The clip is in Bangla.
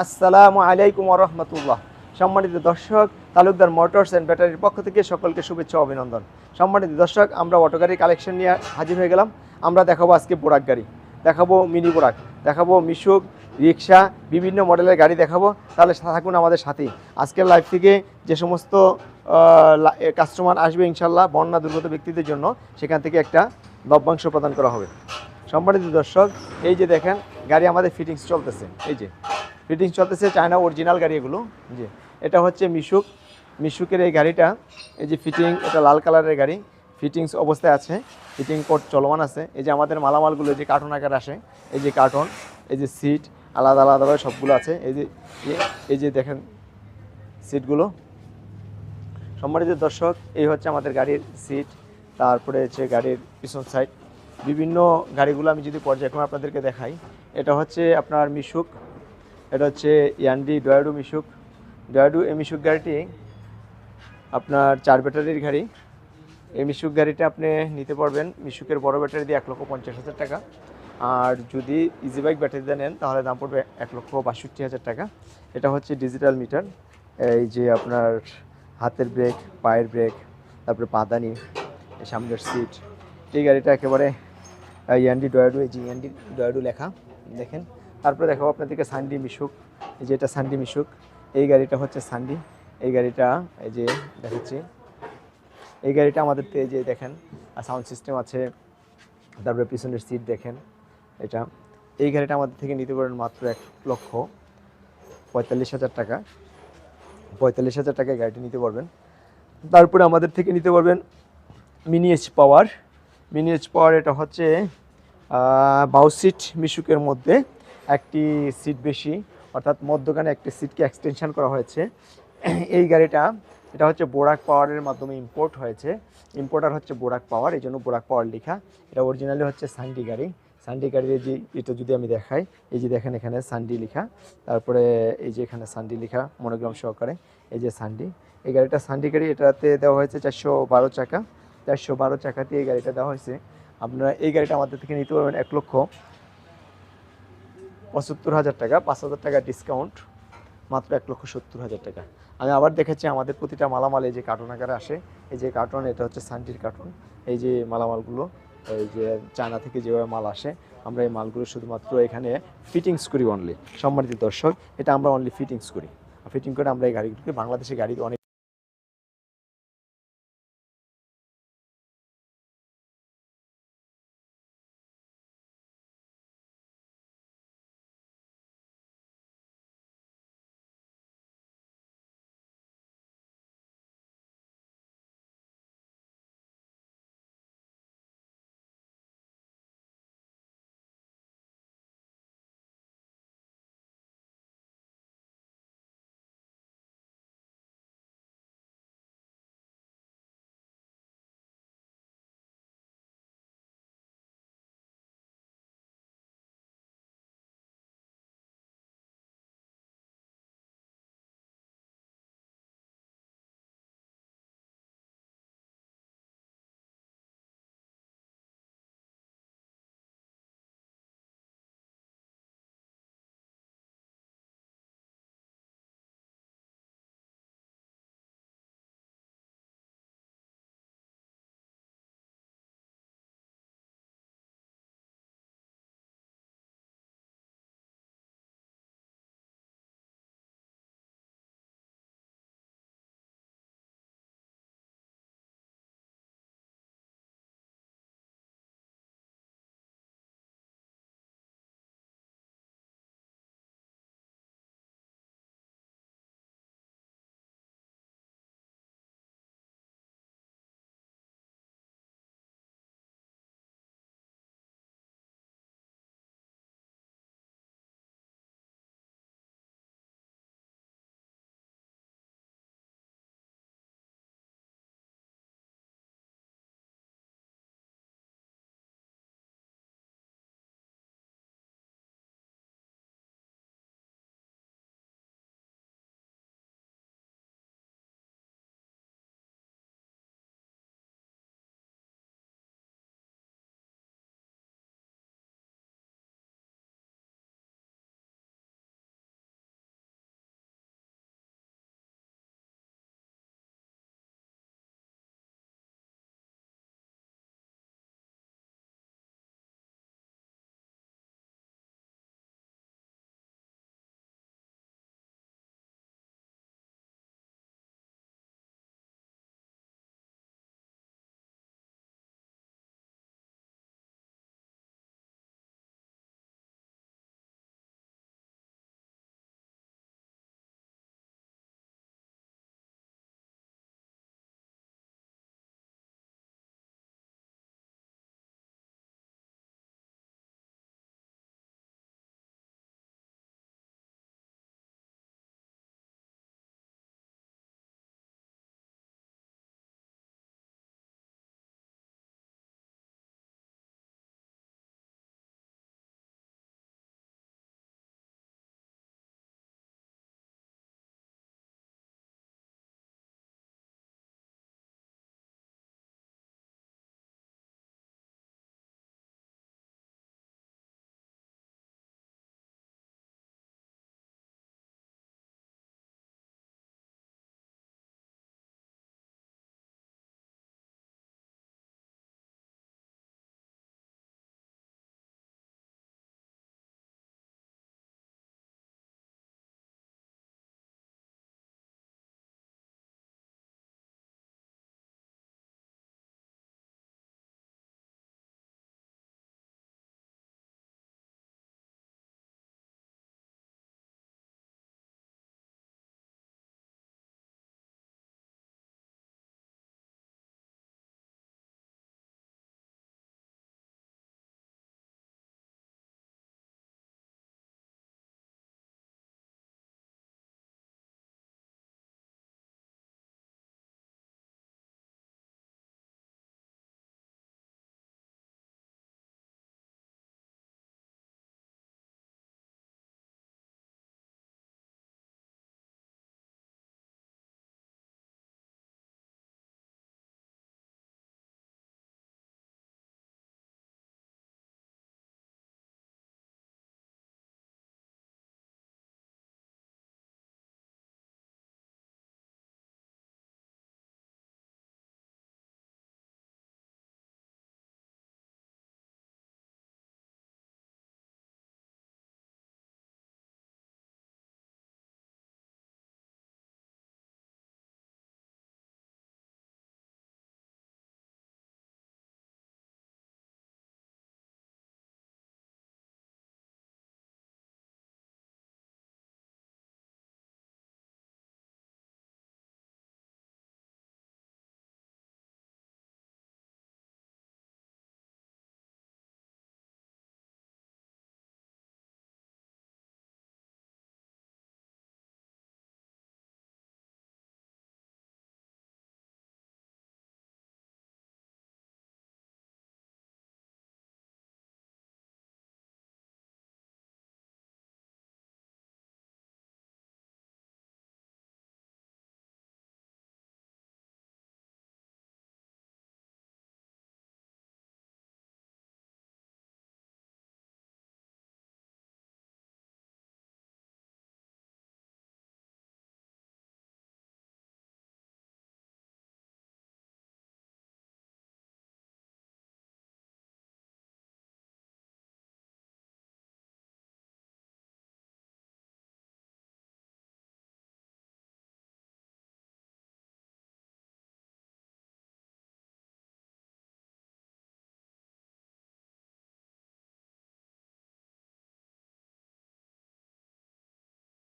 আসসালামু আলাইকুম রহমতুল্লাহ। সম্মানিত দর্শক, তালুকদার মোটরস অ্যান্ড ব্যাটারির পক্ষ থেকে সকলকে শুভেচ্ছা অভিনন্দন। সম্মানিত দর্শক, আমরা অটো গাড়ির কালেকশন নিয়ে হাজির হয়ে গেলাম। আমরা দেখাবো আজকে বোরাক গাড়ি। দেখাবো মিনি বোরাক, দেখাবো মিশুক রিক্সা বিভিন্ন মডেলের গাড়ি দেখাবো। তাহলে থাকুন আমাদের সাথেই। আজকের লাইভ থেকে যে সমস্ত কাস্টমার আসবে ইনশাল্লাহ বন্যা দুর্গত ব্যক্তিদের জন্য, সেখান থেকে একটা লভ্যাংশ প্রদান করা হবে। সম্মানিত দর্শক, এই যে দেখেন, গাড়ি আমাদের ফিটিংস চলতেছে। এই যে। ফিটিংস চলতেছে চায়না অরিজিনাল গাড়ি এগুলো জি, এটা হচ্ছে মিশুক মিশুকের এই গাড়িটা, এই যে ফিটিং এটা লাল কালারের গাড়ি। ফিটিংস অবস্থায় আছে ফিটিং কোড চলমান আছে। এই যে আমাদের মালামালগুলো যে কার্টন আকার আসে, এই যে কার্টন এই যে সিট আলাদা আলাদাভাবে সবগুলো আছে। এই যে এই যে দেখেন সিটগুলো সম্মানিত দর্শক, এই হচ্ছে আমাদের গাড়ির সিট তারপরে হচ্ছে গাড়ির পিছন সাইড বিভিন্ন গাড়িগুলো আমি যদি পর্যায়ক্রমে আপনাদেরকে দেখাই, এটা হচ্ছে আপনার মিশুক এটা হচ্ছে ইয়ান্ডি ডয়াডু মিশুক ডয়াডু এই মিশুক গাড়িটি আপনার চার ব্যাটারির গাড়ি। এই মিশুক গাড়িটা আপনি নিতে পারবেন। মিশুকের বড় ব্যাটারি দিয়ে এক লক্ষ পঞ্চাশ হাজার টাকা। আর যদি ইজি বাইক ব্যাটারি দিয়ে নেন, তাহলে দাম পড়বে এক লক্ষ বাষট্টি হাজার টাকা। এটা হচ্ছে ডিজিটাল মিটার এই যে আপনার হাতের ব্রেক পায়ের ব্রেক তারপরে পাদানি সামনের সিট এই গাড়িটা একেবারে ইয়ান্ডি ডয়াডু এই যে ইয়ান্ডি ডয়াডু লেখা, দেখেন। তারপরে দেখাবো আপনাদেরকে সান্ডি মিশুক। এই যে এটা সান্ডি মিশুক। এই গাড়িটা হচ্ছে সান্ডি এই গাড়িটা, এই যে দেখাচ্ছি। এই গাড়িটা আমাদের এই যে দেখেন। সাউন্ড সিস্টেম আছে। তারপরে পিছনের সিট দেখেন। এটা। এই গাড়িটা আমাদের থেকে নিতে পারেন মাত্র এক লক্ষ পঁয়তাল্লিশ হাজার টাকা। পঁয়তাল্লিশ হাজার টাকায় গাড়িটি নিতে পারবেন। তারপরে আমাদের থেকে নিতে পারবেন mini H power mini H power এটা হচ্ছে বাউসিট মিশুকের মধ্যে। একটি সিট বেশি, অর্থাৎ মধ্যখানে একটি সিটকে এক্সটেনশন করা হয়েছে। এই গাড়িটা, এটা হচ্ছে বোরাক পাওয়ারের মাধ্যমে ইম্পোর্ট হয়েছে। ইম্পোর্টার হচ্ছে বোরাক পাওয়ার এই জন্য বোরাক পাওয়ার লেখা। এটা অরিজিনালি হচ্ছে সান্ডি গাড়ি। সান্ডি গাড়ির যে এটা যদি আমি দেখাই, এই যে দেখেন এখানে সান্ডি লেখা। তারপরে এই যে এখানে সান্ডি লেখা, মনোগ্রাম সহকারে, এই যে সান্ডি এই গাড়িটা সান্ডি গাড়ি, এটাতে দেওয়া হয়েছে চারশো বারো চাকা। চারশো বারো চাকাতে এই গাড়িটা দেওয়া হয়েছে। আপনারা এই গাড়িটা আমাদের থেকে নিতে পারবেন এক লক্ষ। পঁচাত্তর হাজার টাকা, পাঁচ হাজার টাকা ডিসকাউন্ট মাত্র এক লক্ষ সত্তর হাজার টাকা। আমি আবার দেখেছি আমাদের প্রতিটা মালামাল, এই যে কার্টন আকারে আসে। এই যে কার্টন এটা হচ্ছে সান্ডির কার্টন এই যে মালামালগুলো, এই যে চায়না থেকে যেভাবে মাল আসে, আমরা এই মালগুলো শুধুমাত্র এখানে ফিটিংস করি অনলি সম্মানিত দর্শক, এটা আমরা অনলি ফিটিংস করি। ফিটিং করে আমরা এই গাড়িগুলোকে, বাংলাদেশের গাড়ি অনেক